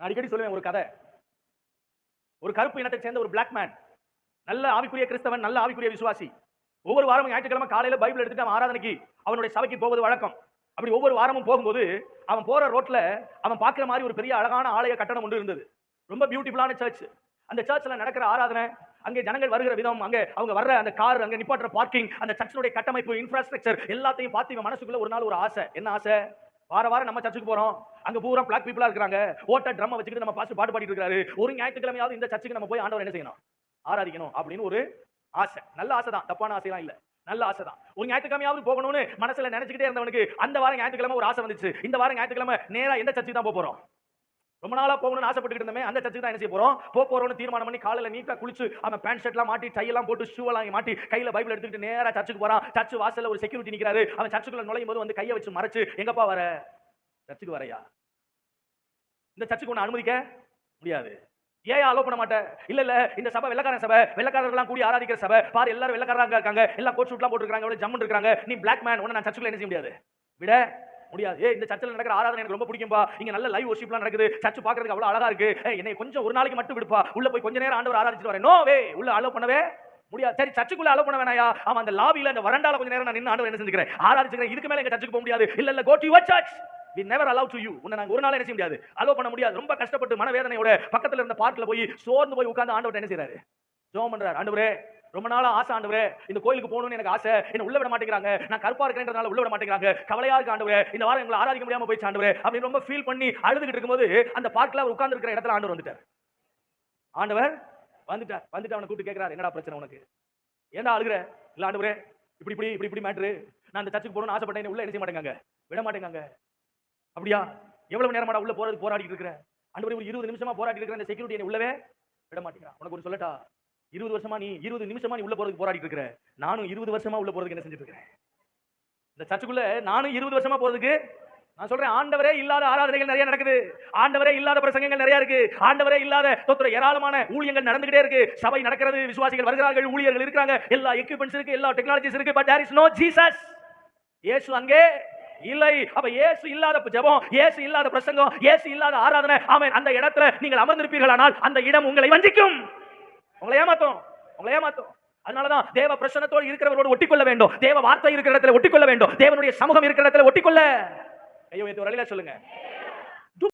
நான் அடிக்கடி சொல்லுவேன் ஒரு கதை. ஒரு கருப்பு இனத்தை சேர்ந்த ஒரு பிளாக் மேன் நல்ல ஆவிக்குரிய கிறிஸ்தவன் நல்ல ஆவிக்குரிய விசுவாசி. ஒவ்வொரு வாரமும் ஞாயிற்றுக்கிழமை காலையில பைபிள் எடுத்துட்டு அவன் ஆராதனைக்கு அவனுடைய சபைக்கு போவது வழக்கம். அப்படி ஒவ்வொரு வாரமும் போகும்போது அவன் போற ரோட்ல அவன் பார்க்குற மாதிரி ஒரு பெரிய அழகான ஆலய கட்டணம் ஒன்று இருந்தது. ரொம்ப பியூட்டிஃபுல்லான சர்ச் அந்த சர்ச்சில் நடக்கிற ஆராதனை அங்கே ஜனங்கள் வருகிற விதம் அங்கே அவங்க வர்ற அந்த கார் அங்கே நிப்பாட்டுற பார்க்கிங் அந்த சர்ச்சினுடைய கட்டமைப்பு இன்ஃப்ராஸ்ட்ரக்சர் எல்லாத்தையும் பார்த்து இவன் மனசுக்குள்ள ஒரு நாள் ஒரு ஆசை. என்ன ஆசை? வார வாரம் நம்ம சர்ச்சுக்கு போறோம். அங்க பூரா பிளாக் பீப்புளா இருக்காங்க ஓட்ட ட்ரம் வச்சுக்கிட்டு நம்ம பாஸ்ட் பாட்டு பாடிட்டு இருக்காரு. ஒரு ஞாயிற்றுக்கிழமையாவது இந்த சர்ச்சுக்கு நம்ம போய் ஆண்டவர் என்ன செய்யணும்? ஆராதிக்கணும் அப்படின்னு ஒரு ஆசை. நல்ல ஆசை தான். தப்பான ஆசைலாம் இல்ல. நல்ல ஆசை தான். ஒரு ஞாயிற்றுக்கிழமையாவது போகணும்னு மனசுல நினைச்சுக்கிட்டே இருந்தவனுக்கு அந்த வாரம் ஞாயிற்றுக்கிழமை ஒரு ஆசை வந்துச்சு. இந்த வாரம் ஞாயிற்றுக்கிழமை நேரா எந்த சர்ச்சுக்கு தான் போறோம்? ரொம்ப நாளா போகணும்னு ஆசைப்பட்டுக்கிட்டு இருந்தமே அந்த சர்ச்சுக்கு தான் என்ன செய்ய போறோம்? போக போறோம்னு தீர்மானம் பண்ணி காலையில நீட்டா குளிச்சு அவன் பேண்ட் ஷர்ட்லாம் மாட்டி டை எல்லாம் போட்டு ஷூ எல்லாம் மாட்டி கையில பைபிள் எடுத்துக்கிட்டு நேரா சர்ச்சுக்கு போறான் சர்ச்சு வாசல்ல ஒரு செக்யூரிட்டி நிக்கிறாரு. அவன் சர்ச்சுக்குள்ள நுழையும் போது வந்து கையை வச்சு மறைச்சு எங்கப்பா வர? சர்ச்சுக்கு வரையா? இந்த சர்ச்சுக்கு ஒன்று அனுமதிக்க முடியாது. ஏன் அலோ பண்ண மாட்டேன் இல்ல இல்ல இந்த சபை வெள்ளக்காரன் சபை. வெள்ளக்காரர்கள்லாம் கூடி ஆராதிக்கிற சபை. பாரு எல்லாரும் வெள்ளக்காரங்க இருக்காங்க. எல்லாம் கோட் ஷூட்லாம் போட்டுருக்காங்க அவ்வளவு ஜம்மன் இருக்காங்க. நீ பிளாக் மேன் உன்னை நான் சர்ச்சுக்குள்ள என்ன செய்ய முடியாது? விட முடியாது. ஏ இந்த சர்ச்சில் நடக்கிற ஆராதனை எனக்கு ரொம்ப பிடிக்கும்பா. இங்க நல்ல லைவ் ஒர்ஷிப்லாம் நடக்குது. சர்ச் பார்க்கறதுக்கு அவ்வளவு அழகா இருக்கு. என்னை கொஞ்சம் ஒரு நாளைக்கு மட்டும் விடுப்பா. உள்ள போய் கொஞ்ச நேரம் ஆண்டவர் ஆராதிச்சிட்டு வரேன். நோ வே உள்ள அலோ பண்ணவே முடியாது. சரி சர்ச்சுக்குள்ள அலோ பண்ண வேணாயா? அவன் அந்த லாபியில அந்த வறண்டால கொஞ்ச நேரம் நான் நின்று ஆண்டவர் என்ன செஞ்சுக்கிறேன்? ஆராதிச்சுக்கிறேன். இதுக்கு மேல எங்க சர்ச்சுக்கு போக முடியாது. இல்ல இல்ல go to your church we never allow to you உன்னை நாங்கள் ஒரு நாள் என்ன செய்ய முடியாது. அலோ பண்ண முடியாது. ரொம்ப கஷ்டப்பட்டு மனவேதனையோட பக்கத்துல இருந்த பார்க்கில் போய் சோர்ந்து போய் உட்காந்து ஆண்டவர் என்ன செய்றாரு? ஜோம் பண்ணுறாரு ஆண்டவரே ரொம்ப நாளா ஆசை ஆண்டவரே இந்த கோயிலுக்கு போகணும்னு எனக்கு ஆசை. என்ன உள்ள விட மாட்டேங்கிறாங்க. நான் கருப்பா இருக்கிறேன்றதுனால உள்ள விட மாட்டேங்கிறாங்க. கவலையா இருக்கு ஆண்டவரே. இந்த வாரம் எங்களை ஆராதிக்க முடியாம போயிடுச்சு ஆண்டவரே. அப்படின்னு ரொம்ப ஃபீல் பண்ணி அழுதுகிட்டு இருக்கும்போது அந்த பார்க்ல அவர் உட்கார்ந்து இருக்கிற இடத்துல ஆண்டவர் வந்துட்டார். ஆண்டவர் வந்துட்டார். வந்துட்டு அவனை கூப்பிட்டு கேட்கிறார் என்னடா பிரச்சனை உனக்கு? ஏன்டா அழுகுற? இல்ல ஆண்டவரே இப்படி இப்படி இப்படி இப்படி மேட்ரு நான் அந்த சர்ச்சுக்கு போகணும்னு ஆசைப்பட்டேன். உள்ள என்ன செய்ய மாட்டேங்காங்க? விட மாட்டேங்காங்க. அப்படியா? எவ்வளவு நேரமாடா உள்ள போறது போராடிட்டு இருக்கிற? ஆண்டவரே ஒரு இருபது நிமிஷமா போராடிட்டு இருக்கிற அந்த செக்யூரிட்டி என்ன உள்ளவே விட மாட்டேங்கிறான். உனக்கு ஒரு சொல்லட்டா? இருபது வருஷமா நீ இருபது நிமிஷமா நீ உள்ள போறதுக்கு போராடிட்டு இருக்கிற. நானும் இருபது வருஷமா உள்ள போறதுக்கு என்ன செஞ்சுட்டு இருக்கிறேன்? இந்த சர்ச்சுக்குள்ள நானும் இருபது வருஷமா போறதுக்கு நான் சொல்றேன் ஆண்டவரே இல்லாத ஆராதனைகள் நிறைய நடக்குது. ஆண்டவரே இல்லாத பிரசங்கங்கள் நிறைய இருக்கு. ஆண்டவரே இல்லாத தொத்துற ஏராளமான ஊழியங்கள் நடந்துகிட்டே இருக்கு. சபை நடக்கிறது விசுவாசிகள் வருகிறார்கள் ஊழியர்கள் இருக்கிறாங்க. எல்லா எக்யூப்மெண்ட்ஸ் இருக்கு எல்லா டெக்னாலஜிஸ் இருக்கு but there is no Jesus இயேசு அங்கே இல்லை. அப்ப இயேசு இல்லாத ஜெபம் இயேசு இல்லாத பிரசங்கம் இயேசு இல்லாத ஆராதனை ஆமென். அந்த இடத்துல நீங்கள் அமர்ந்திருப்பீர்களானால் அந்த இடம் உங்களை வஞ்சிக்கும். உங்களை ஏமாத்தும். உங்களை ஏமாத்தும். அதனாலதான் தேவ பிரசனத்தோடு இருக்கிறவரோடு ஒட்டிக்கொள்ள வேண்டும். தேவ வார்த்தை இருக்கிற இடத்துல ஒட்டிக்கொள்ள வேண்டும். தேவனுடைய சமூகம் இருக்கிற இடத்துல ஒட்டிக்கொள்ள. ஐயோ இது ஒரு சொல்லுங்க.